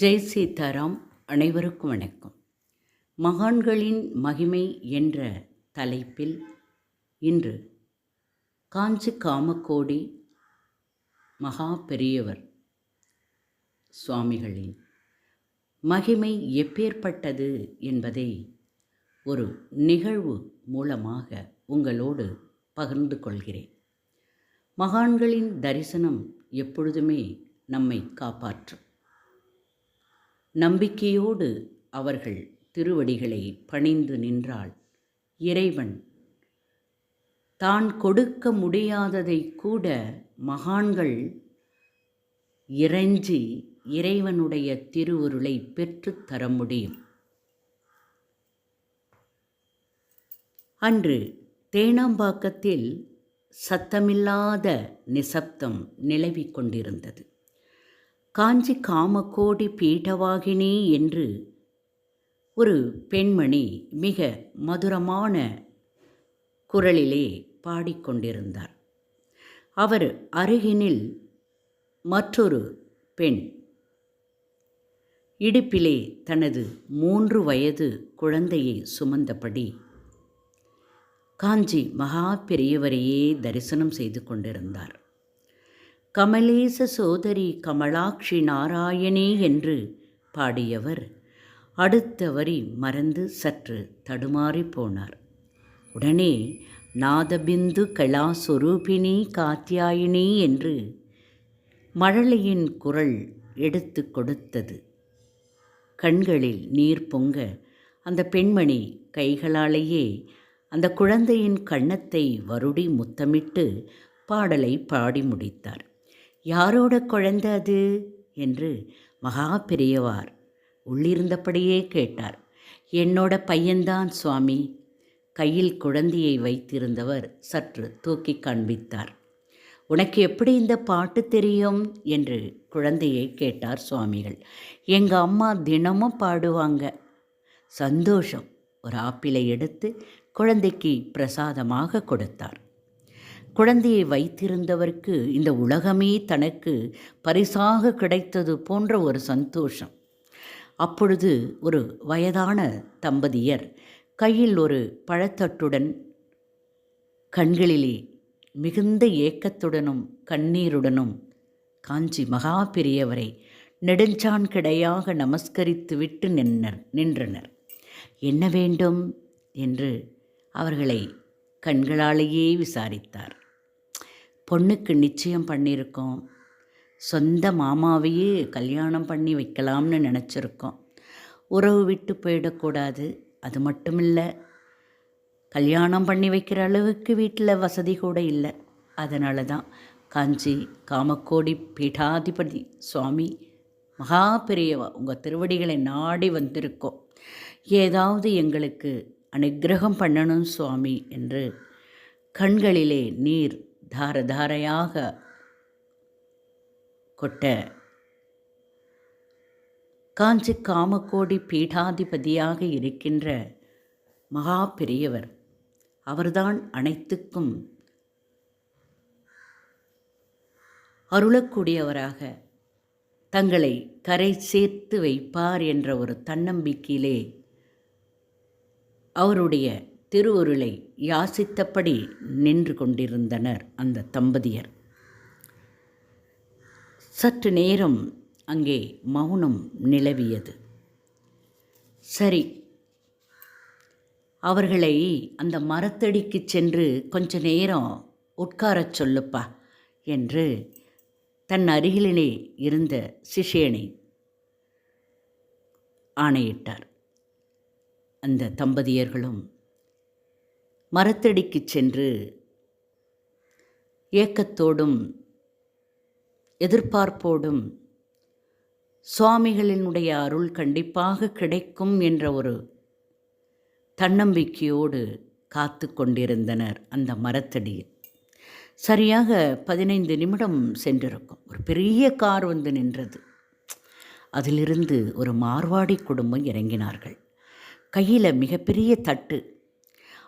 ஜெய் சீதாராம் அனைவருக்கும் வணக்கம். மகான்களின் மகிமை என்ற தலைப்பில் இன்று காஞ்சி காமக்கோடி மகா பெரியவர் சுவாமிகளின் மகிமை எப்பேற்பட்டது என்பதை ஒரு நிகழ்வு மூலமாக உங்களோடு பகிர்ந்து கொள்கிறேன். மகான்களின் தரிசனம் எப்பொழுதுமே நம்மை காப்பாற்றும். நம்பிக்கையோடு அவர்கள் திருவடிகளை பணிந்து நின்றால் இறைவன் தான் கொடுக்க முடியாததை கூட மகான்கள் இறைஞ்சி இறைவனுடைய திருவுருளை பெற்றுத் தர முடியும் அன்று தேனாம்பாக்கத்தில் சத்தமில்லாத நிசப்தம் நிலவிக் கொண்டிருந்தது. காஞ்சி காமக்கோடி பீடவாகினி என்று ஒரு பெண்மணி மிக மதுரமான குரலிலே பாடிக்கொண்டிருந்தார். அவர் அருகினில் மற்றொரு பெண் இடுப்பிலே தனது மூன்று வயது குழந்தையை சுமந்தபடி காஞ்சி மகா பெரியவரையே தரிசனம் செய்து கொண்டிருந்தார். கமலேச சோதரி கமலாட்சி நாராயணே என்று பாடியவர். அடுத்த வரி மறந்து சற்று தடுமாறி போனார். உடனே நாதபிந்து கலாஸ்வரூபிணி காத்தியாயினி என்று மழலையின் குரல் எடுத்து கொடுத்தது. கண்களில் நீர் பொங்க அந்த பெண்மணி கைகளாலேயே அந்த குழந்தையின் கன்னத்தை வருடி முத்தமிட்டு பாடலை பாடி முடித்தார். யாரோட குழந்தை அது? என்று மகா பெரியவார் உள்ளிருந்தபடியே கேட்டார். என்னோட பையன்தான் சுவாமி. கையில் குழந்தையை வைத்திருந்தவர் சற்று தூக்கி காண்பித்தார். உனக்கு எப்படி இந்த பாட்டு தெரியும்? என்று குழந்தையை கேட்டார் சுவாமிகள். எங்கள் அம்மா தினமும் பாடுவாங்க. சந்தோஷம். ஒரு ஆப்பிளை எடுத்து குழந்தைக்கு பிரசாதமாக கொடுத்தார். குழந்தையை வைத்திருந்தவருக்கு இந்த உலகமே தனக்கு பரிசாக கிடைத்தது போன்ற ஒரு சந்தோஷம். அப்பொழுது ஒரு வயதான தம்பதியர் கையில் ஒரு பழத்தட்டுடன் கண்களிலே மிகுந்த ஏக்கத்துடனும் கண்ணீருடனும் காஞ்சி மகா பெரியவரை நெடுஞ்சான் கிடையாக நமஸ்கரித்து விட்டு நின்னர் நின்றனர். என்ன வேண்டும்? என்று அவர்களை கண்களாலேயே விசாரித்தார். பொண்ணுக்கு நிச்சயம் பண்ணியிருக்கோம். சொந்த மாமாவையே கல்யாணம் பண்ணி வைக்கலாம்னு நினச்சிருக்கோம். உறவு விட்டு போயிடக்கூடாது. அது மட்டும் இல்லை கல்யாணம் பண்ணி வைக்கிற அளவுக்கு வீட்டில் வசதி கூட இல்லை. அதனால தான் காஞ்சி காமக்கோடி பீடாதிபதி சுவாமி மகா பெரியவா உங்கள் திருவடிகளை நாடி வந்திருக்கோம். ஏதாவது எங்களுக்கு அனுக்கிரகம் பண்ணணும் சுவாமி என்று கண்களிலே நீர் தார தாரையாக கொட்ட காஞ்சி காமக்கோடி பீடாதிபதியாக இருக்கின்ற மகா பெரியவர் அவர்தான் அனைத்துக்கும் அருளக்கூடியவராக தங்களை கரை சேர்த்து வைப்பார் என்ற ஒரு தன்னம்பிக்கையிலே அவருடைய திருவருளை யாசித்தபடி நின்று கொண்டிருந்தனர் அந்த தம்பதியர். சற்று நேரம் அங்கே மௌனம் நிலவியது. சரி அவர்களை அந்த மரத்தடிக்கு சென்று கொஞ்ச நேரம் உட்காரச் சொல்லுப்பா என்று தன் அருகிலே இருந்த சிஷேனை ஆணையிட்டார். அந்த தம்பதியர்களும் மரத்தடிக்கு சென்று ஏக்கத்தோடும் எதிர்பார்ப்போடும் சுவாமிகளினுடைய அருள் கண்டிப்பாக கிடைக்கும் என்ற ஒரு தன்னம்பிக்கையோடு காத்து கொண்டிருந்தனர் அந்த மரத்தடியில். சரியாக பதினைந்து நிமிடம் சென்றிருக்கும். ஒரு பெரிய கார் வந்து நின்றது. அதிலிருந்து ஒரு மார்வாடி குடும்பம் இறங்கினார்கள். கையில் மிகப்பெரிய தட்டு.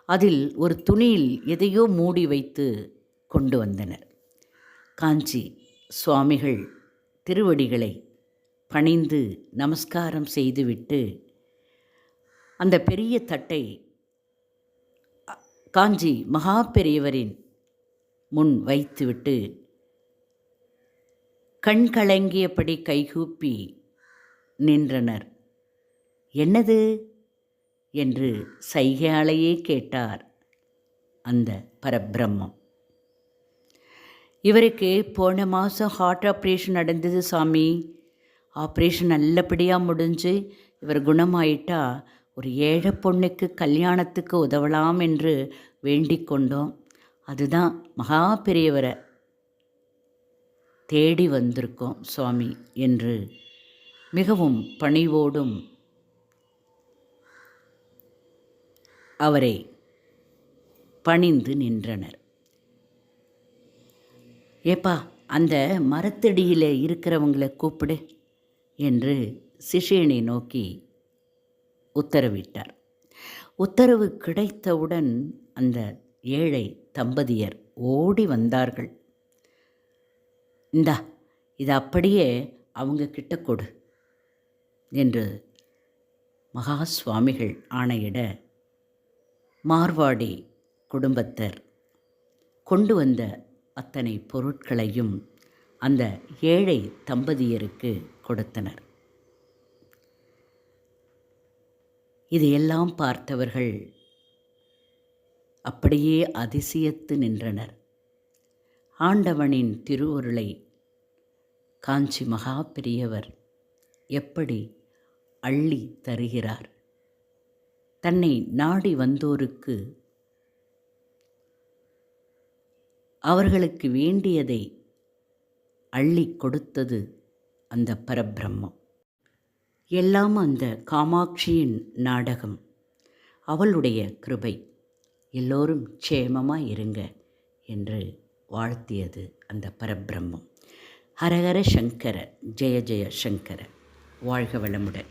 அதில் ஒரு துணியில் எதையோ மூடி வைத்து கொண்டு வந்தனர். காஞ்சி சுவாமிகள் திருவடிகளை பணிந்து நமஸ்காரம் செய்துவிட்டு அந்த பெரிய தட்டை காஞ்சி மகா பெரியவரின் முன் வைத்துவிட்டு கண் கலங்கியபடி கைகூப்பி நின்றனர். என்னது? என்று சைகையாலேயே கேட்டார் அந்த பரபிரம்மம். இவருக்கு போன மாதம் ஹார்ட் ஆப்ரேஷன் நடந்தது சாமி. ஆப்ரேஷன் நல்லபடியாக முடிஞ்சு இவர் குணமாயிட்டா ஒரு ஏழை பொண்ணுக்கு கல்யாணத்துக்கு உதவலாம் என்று வேண்டிக் கொண்டோம். அதுதான் மகா பெரியவரை தேடி வந்திருக்கோம் சுவாமி என்று மிகவும் பணிவோடும் அவரை பணிந்து நின்றனர். ஏப்பா அந்த மரத்தடியில் இருக்கிறவங்களை கூப்பிடு என்று சிஷேனை நோக்கி உத்தரவிட்டார். உத்தரவு கிடைத்தவுடன் அந்த ஏழை தம்பதியர் ஓடி வந்தார்கள். இந்தா இது அப்படியே அவங்க கிட்ட கொடு என்று மகா சுவாமிகள் ஆணையிட மார்வாடி குடும்பத்தர் கொண்டு வந்த அத்தனை பொருட்களையும் அந்த ஏழை தம்பதியருக்கு கொடுத்தனர். இதையெல்லாம் பார்த்தவர்கள் அப்படியே அதிசயத்து நின்றனர். ஆண்டவனின் திருவுருளை காஞ்சி மகா பெரியவர் எப்படி அள்ளி தருகிறார்? தன்னை நாடி வந்தோருக்கு அவர்களுக்கு வேண்டியதை அள்ளி கொடுத்தது அந்த பரபிரம்மம். எல்லாம் அந்த காமாட்சியின் நாடகம். அவளுடைய கிருபை. எல்லோரும் க்ஷேமமாக இருங்க என்று வாழ்த்தியது அந்த பரபிரம்மம். ஹரஹர சங்கர ஜெய ஜெய சங்கர. வாழ்க வளமுடன்.